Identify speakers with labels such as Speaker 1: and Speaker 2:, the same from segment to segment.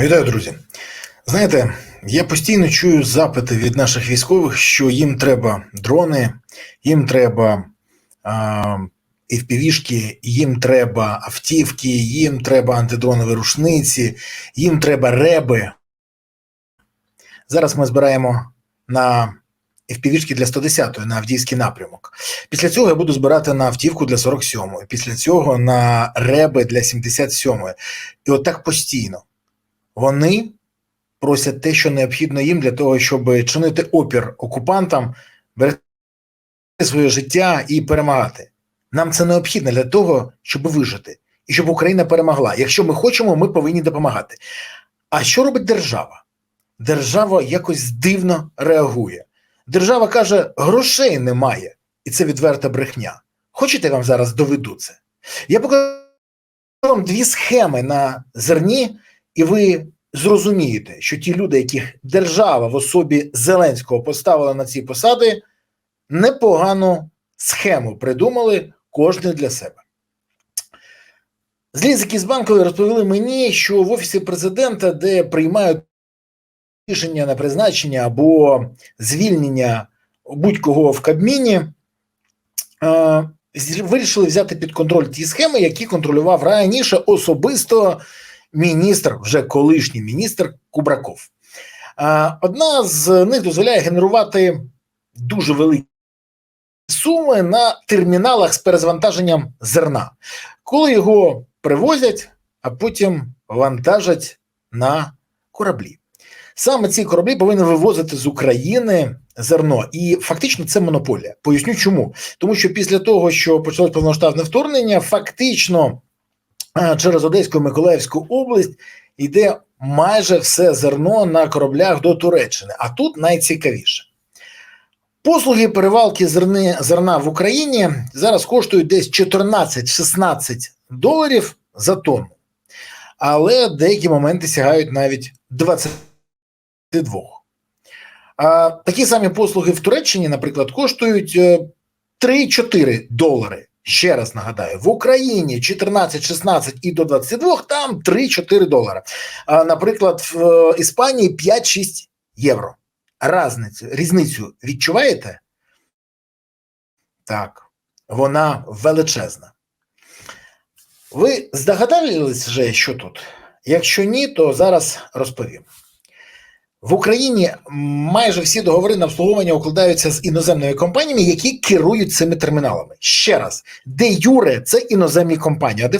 Speaker 1: Вітаю, друзі. Знаєте, я постійно чую запити від наших військових, що їм треба дрони, їм треба FPV-шки, їм треба автівки, їм треба антидронові рушниці, їм треба реби. Зараз ми збираємо на FPV-шки для 110-ї на Авдіївський напрямок. Після цього я буду збирати на автівку для 47-ї, після цього на реби для 77-ї. І от так постійно. Вони просять те, що необхідно їм для того, щоб чинити опір окупантам, берегти своє життя і перемагати. Нам це необхідно для того, щоб вижити і щоб Україна перемогла. Якщо ми хочемо, ми повинні допомагати. А що робить держава? Держава якось дивно реагує. Держава каже, грошей немає, і це відверта брехня. Хочете, я вам зараз доведу це? Я покажу вам дві схеми на зерні, і ви зрозумієте, що ті люди, яких держава в особі Зеленського поставила на ці посади, непогану схему придумали кожен для себе. Злізики з банкової розповіли мені, що в офісі президента, де приймають рішення на призначення або звільнення будь-кого в Кабміні, е, вирішили взяти під контроль ті схеми, які контролював раніше особисто міністр, вже колишній міністр Кубраков. Е, Одна з них дозволяє генерувати дуже великі суми на терміналах з перезвантаженням зерна, коли його привозять, а потім вантажать на кораблі. Саме ці кораблі повинні вивозити з України зерно, і фактично це монополія. Поясню, чому тому, що після того, що почалось повноштабне вторгнення, фактично через Одеську і Миколаївську область йде майже все зерно на кораблях до Туреччини. А тут найцікавіше. Послуги перевалки зерни, зерна в Україні зараз коштують десь 14-16 доларів за тонну, але деякі моменти сягають навіть 20 двох. А, Такі самі послуги в Туреччині, наприклад, коштують 3-4 долари. Ще раз нагадаю, в Україні 14, 16 і до 22, там 3-4 долари. А, Наприклад, в е, Іспанії 5-6 євро. Разницю, різницю відчуваєте? Так, вона величезна. Ви здогадались вже, що тут? Якщо ні, то зараз розповім. В Україні майже всі договори на обслуговування укладаються з іноземними компаніями, які керують цими терміналами. Ще раз, де Юре це іноземні компанії, а де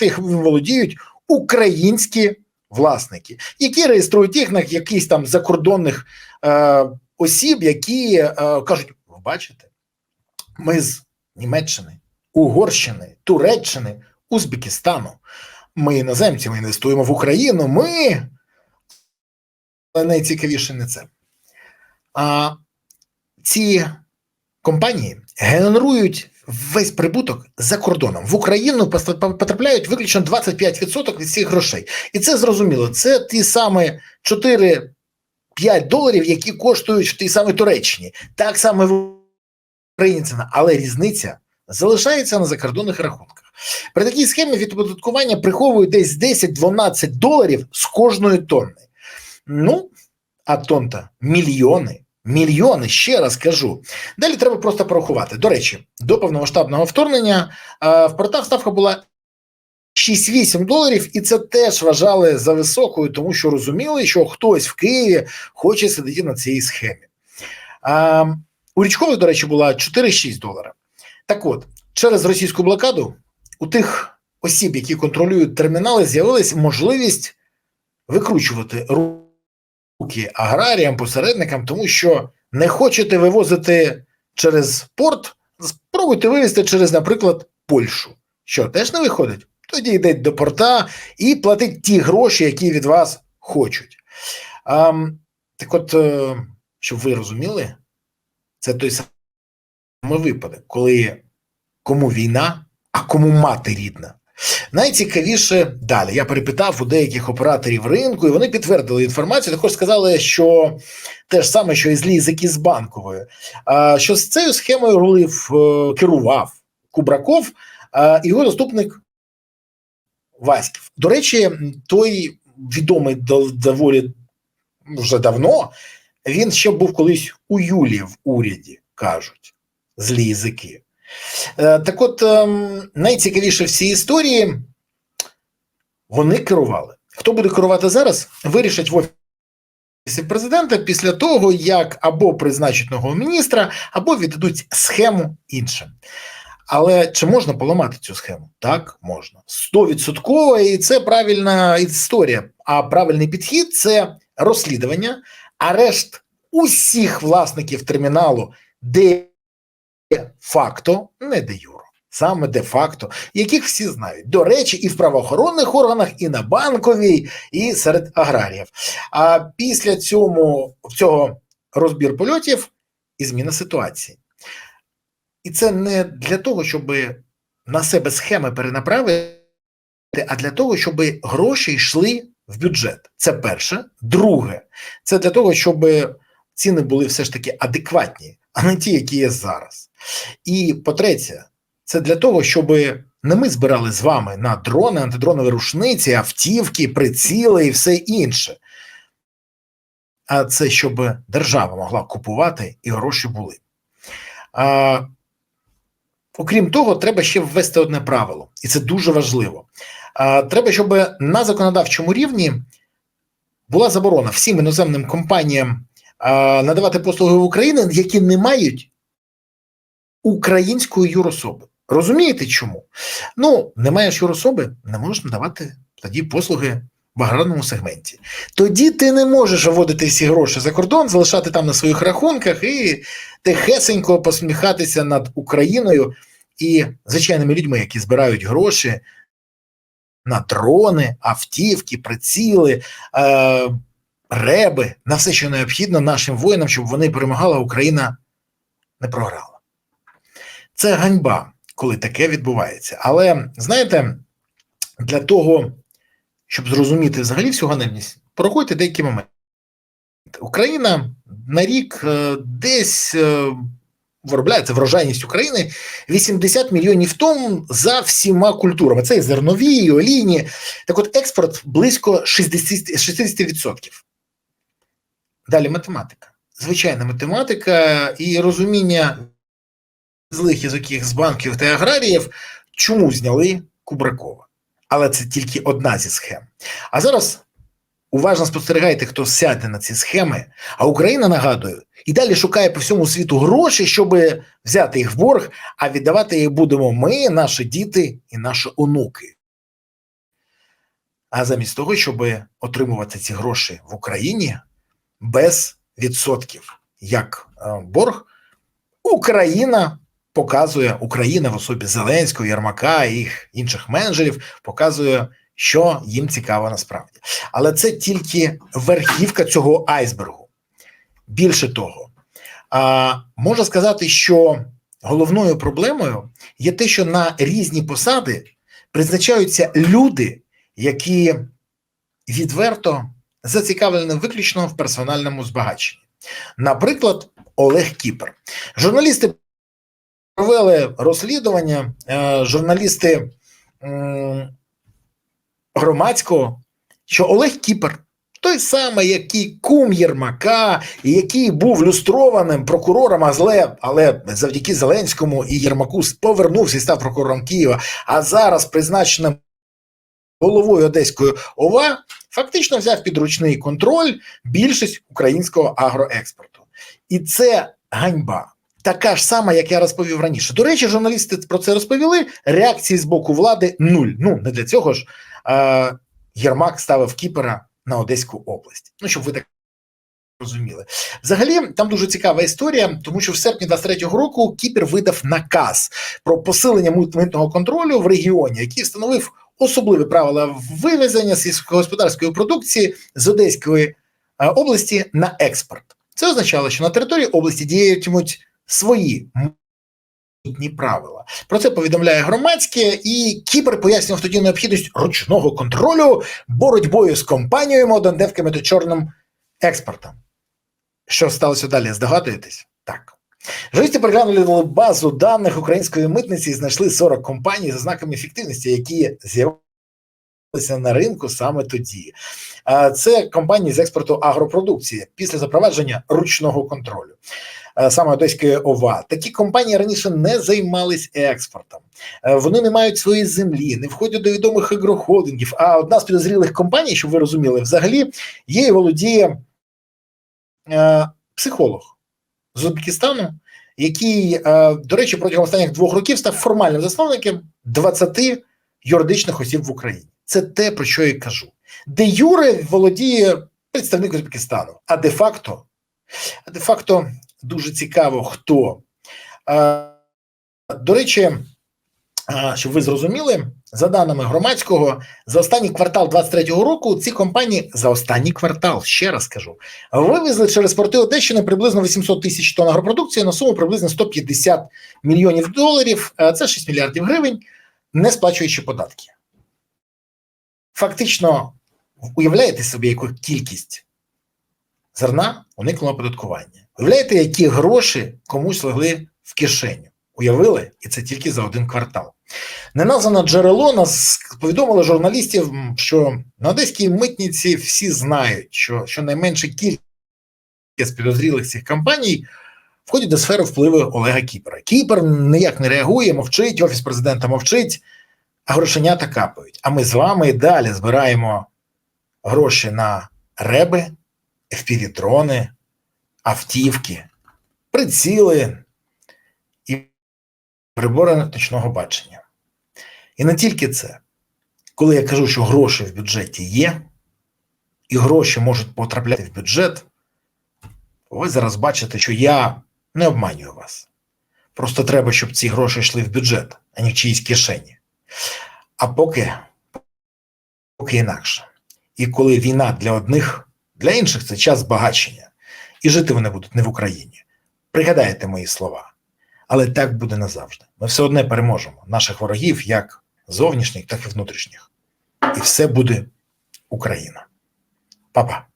Speaker 1: їх володіють українські власники, які реєструють їх на якісь там закордонних е, осіб, які е, кажуть: ви бачите, ми з Німеччини, Угорщини, Туреччини, Узбекистану. Ми іноземці, ми інвестуємо в Україну. Ми але найцікавіше не це. А ці компанії генерують весь прибуток за кордоном. В Україну потрапляють виключно 25% від цих грошей. І це зрозуміло. Це ті самі 4-5 доларів, які коштують в тій самій Туреччині. Так само в Україні ціна, але різниця залишається на закордонних рахунках. При такій схемі від оподаткування приховують десь 10-12 доларів з кожної тонни. Ну, а тонта мільйони. Мільйони, ще раз кажу. Далі треба просто порахувати. До речі, до повномасштабного вторгнення а, в портах ставка була 6-8 доларів, і це теж вважали за високою, тому що розуміли, що хтось в Києві хоче сидіти на цій схемі. А, У річкових, до речі, була 4-6 доларів. Так от, через російську блокаду у тих осіб, які контролюють термінали, з'явилась можливість викручувати руку руки аграріям, посередникам, тому що не хочете вивозити через порт, спробуйте вивезти через, наприклад, Польщу. Що теж не виходить? Тоді йдеть до порта і платить ті гроші, які від вас хочуть. А, Так от, е, щоб ви розуміли, це той самий випадок, коли кому війна, а кому мати рідна. Найцікавіше далі. Я перепитав у деяких операторів ринку, і вони підтвердили інформацію. Також сказали, що те ж саме, що і з лізики з банковою, що з цією схемою рулив е, керував Кубраков, і його заступник Васьків. До речі, той відомий доволі вже давно. Він ще був колись у Юлії в уряді, кажуть, злі язики. Е, Так от, ем, найцікавіше в цій історії вони керували. Хто буде керувати зараз, вирішать в офісі президента після того, як або призначать нового міністра, або віддадуть схему іншим. Але чи можна поламати цю схему? Так, можна. Стовідсотково, і це правильна історія. А правильний підхід це розслідування, арешт усіх власників терміналу де факто, не де юро, саме де факто, яких всі знають. До речі, і в правоохоронних органах, і на банковій, і серед аграріїв. А після цьому, цього розбір польотів і зміна ситуації. І це не для того, щоб на себе схеми перенаправити, а для того, щоб гроші йшли в бюджет. Це перше. Друге, це для того, щоб ціни були все ж таки адекватні, а не ті, які є зараз. І по-третє, це для того, щоб не ми збирали з вами на дрони, антидронові рушниці, автівки, приціли і все інше. А це щоб держава могла купувати і гроші були. А, окрім того, треба ще ввести одне правило, і це дуже важливо. А, треба, щоб на законодавчому рівні була заборона всім іноземним компаніям надавати послуги в Україні, які не мають української юрособи. Розумієте чому? Ну, не маєш юрособи, не можеш надавати тоді послуги в аграрному сегменті. Тоді ти не можеш виводити всі гроші за кордон, залишати там на своїх рахунках і тихесенько посміхатися над Україною і звичайними людьми, які збирають гроші на дрони, автівки, приціли, е, реби, на все, що необхідно нашим воїнам, щоб вони перемагали, а Україна не програла. Це ганьба, коли таке відбувається. Але знаєте, для того, щоб зрозуміти взагалі всю ганебність, порахуйте деякі моменти. Україна на рік е, десь е, виробляється врожайність України 80 мільйонів тонн за всіма культурами. Це і зернові, і олійні. Так от експорт близько 60, 60%. Далі математика. Звичайна математика і розуміння злих язиків з банків та аграріїв, чому зняли Кубракова. Але це тільки одна зі схем. А зараз уважно спостерігайте, хто сяде на ці схеми. А Україна, нагадую, і далі шукає по всьому світу гроші, щоб взяти їх в борг, а віддавати їх будемо ми, наші діти і наші онуки. А замість того, щоб отримувати ці гроші в Україні без відсотків, як е, борг, Україна показує Україна в особі Зеленського, Єрмака і інших менеджерів, показує, що їм цікаво насправді. Але це тільки верхівка цього айсбергу. Більше того, а, можна сказати, що головною проблемою є те, що на різні посади призначаються люди, які відверто зацікавлені виключно в персональному збагаченні. Наприклад, Олег Кіпер. Журналісти провели розслідування, е, журналісти громадського, що Олег Кіпер, той самий, який кум Єрмака, який був люстрованим прокурором, а зле, але завдяки Зеленському і Єрмаку повернувся і став прокурором Києва, а зараз призначеним головою Одеської ОВА, фактично взяв під ручний контроль більшість українського агроекспорту. І це ганьба. Така ж сама, як я розповів раніше. До речі, журналісти про це розповіли. Реакції з боку влади нуль. Ну не для цього ж е, Єрмак ставив Кіпера на Одеську область. Ну щоб ви так розуміли. Взагалі, там дуже цікава історія, тому що в серпні 23-го року Кіпер видав наказ про посилення митного контролю в регіоні, який встановив особливі правила вивезення сільськогосподарської продукції з Одеської е, області на експорт. Це означало, що на території області діятимуть свої митні правила. Про це повідомляє громадське, і Кіпр пояснював тоді необхідність ручного контролю боротьбою з компаніями, однодевками та чорним експортом. Що сталося далі? Здогадуєтесь? Так. Журналісти переглянули базу даних української митниці і знайшли 40 компаній за знаками ефективності, які з'явилися на ринку саме тоді. Це компанії з експорту агропродукції після запровадження ручного контролю. Саме Одеської ОВА. Такі компанії раніше не займались експортом. Вони не мають своєї землі, не входять до відомих агрохолдингів. А одна з підозрілих компаній, щоб ви розуміли, взагалі є і володіє е, психолог з Узбекистану, який, е, до речі, протягом останніх двох років став формальним засновником 20 юридичних осіб в Україні. Це те, про що я кажу. Де Юре володіє представник Узбекистану, а де-факто, де-факто дуже цікаво, хто. Е, До речі, щоб ви зрозуміли, за даними громадського, за останній квартал 23-го року ці компанії за останній квартал, ще раз кажу, вивезли через порти Одещини приблизно 800 тисяч тонн агропродукції на суму приблизно 150 мільйонів доларів, це 6 мільярдів гривень, не сплачуючи податки. Фактично, уявляєте собі, яку кількість зерна уникнуло оподаткування. Уявляєте, які гроші комусь легли в кишеню? Уявили? І це тільки за один квартал. Неназване джерело нас повідомило журналістів, що на одеській митниці всі знають, що щонайменше кількість підозрілих цих компаній входять до сфери впливу Олега Кіпера. Кіпер ніяк не реагує, мовчить, офіс президента мовчить, а грошенята капають. А ми з вами і далі збираємо гроші на реби, FPV-дрони, автівки, приціли прибори ночного бачення. І не тільки це. Коли я кажу, що гроші в бюджеті є, і гроші можуть потрапляти в бюджет, ви зараз бачите, що я не обманюю вас. Просто треба, щоб ці гроші йшли в бюджет, а не в чиїсь кишені. А поки, поки інакше. І коли війна для одних, для інших це час збагачення. І жити вони будуть не в Україні. Пригадайте мої слова. Але так буде назавжди. Ми все одне переможемо наших ворогів, як зовнішніх, так і внутрішніх. І все буде Україна. Па-па.